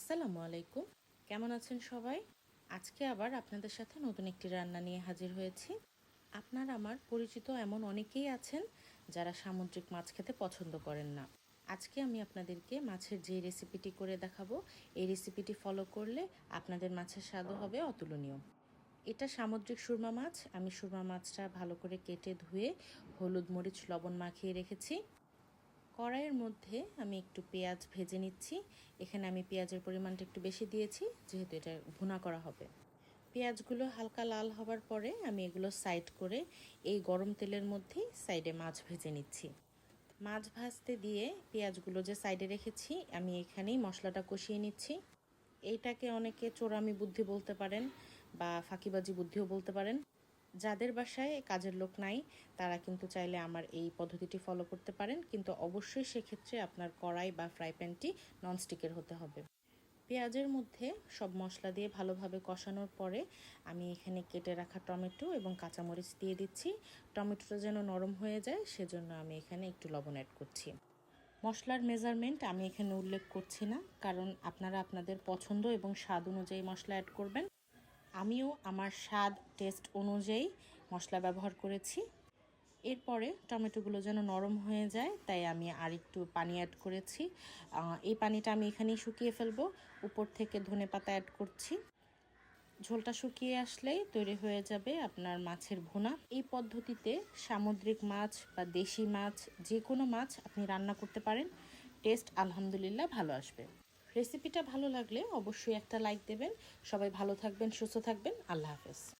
আসসালামু আলাইকুম। কেমন আছেন সবাই? আজকে আবার আপনাদের সাথে নতুন একটি রান্না নিয়ে হাজির হয়েছি। আপনার আমার পরিচিত এমন অনেকেই আছেন যারা সামুদ্রিক মাছ খেতে পছন্দ করেন না। আজকে আমি আপনাদেরকে মাছের যে রেসিপিটি করে দেখাবো, এই রেসিপিটি ফলো করলে আপনাদের মাছের স্বাদও হবে অতুলনীয়। এটা সামুদ্রিক সুরমা মাছ। আমি সুরমা মাছটা ভালো করে কেটে ধুয়ে হলুদ, মরিচ, লবণ মাখিয়ে রেখেছি। কড়াইয়ের মধ্যে আমি একটু পেঁয়াজ ভেজে নিচ্ছি। এখানে আমি পেঁয়াজের পরিমাণটা একটু বেশি দিয়েছি, যেহেতু এটা ভুনা করা হবে। পেঁয়াজগুলো হালকা লাল হবার পরে আমি এগুলো সাইড করে এই গরম তেলের মধ্যেই সাইডে মাছ ভেজে নিচ্ছি। মাছ ভাজতে দিয়ে পেঁয়াজগুলো যে সাইডে রেখেছি, আমি এখানেই মশলাটা কষিয়ে নিচ্ছি। এইটাকে অনেকে চোরামি বুদ্ধি বলতে পারেন বা ফাঁকিবাজি বুদ্ধিও বলতে পারেন। যাদের বাসায় কাজের লোক নাই, তারা কিন্তু চাইলে আমার এই পদ্ধতিটি ফলো করতে পারেন। কিন্তু অবশ্যই সেক্ষেত্রে আপনার কড়াই বা ফ্রাই প্যানটি ননস্টিকের হতে হবে। পেঁয়াজের মধ্যে সব মশলা দিয়ে ভালোভাবে কষানোর পরে আমি এখানে কেটে রাখা টমেটো এবং কাঁচামরিচ দিয়ে দিচ্ছি। টমেটোটা যেন নরম হয়ে যায়, সেজন্য আমি এখানে একটু লবণ অ্যাড করছি। মশলার মেজারমেন্ট আমি এখানে উল্লেখ করছি না, কারণ আপনারা আপনাদের পছন্দ এবং স্বাদ অনুযায়ী মশলা অ্যাড করবেন। আমিও আমার স্বাদ টেস্ট অনুযায়ী মশলা ব্যবহার করেছি। এরপরে টমেটোগুলো যেন নরম হয়ে যায়, তাই আমি আর একটু পানি অ্যাড করেছি। এই পানিটা আমি এখানেই শুকিয়ে ফেলব। উপর থেকে ধনে পাতা অ্যাড করছি। ঝোলটা শুকিয়ে আসলেই তৈরি হয়ে যাবে আপনার মাছের ভুনা। এই পদ্ধতিতে সামুদ্রিক মাছ বা দেশি মাছ যে কোনো মাছ আপনি রান্না করতে পারেন টেস্ট আলহামদুলিল্লাহ ভালো আসবে। রেসিপিটা ভালো লাগলে অবশ্যই একটা লাইক দেবেন। সবাই ভালো থাকবেন সুস্থ থাকবেন। আল্লাহ হাফেজ।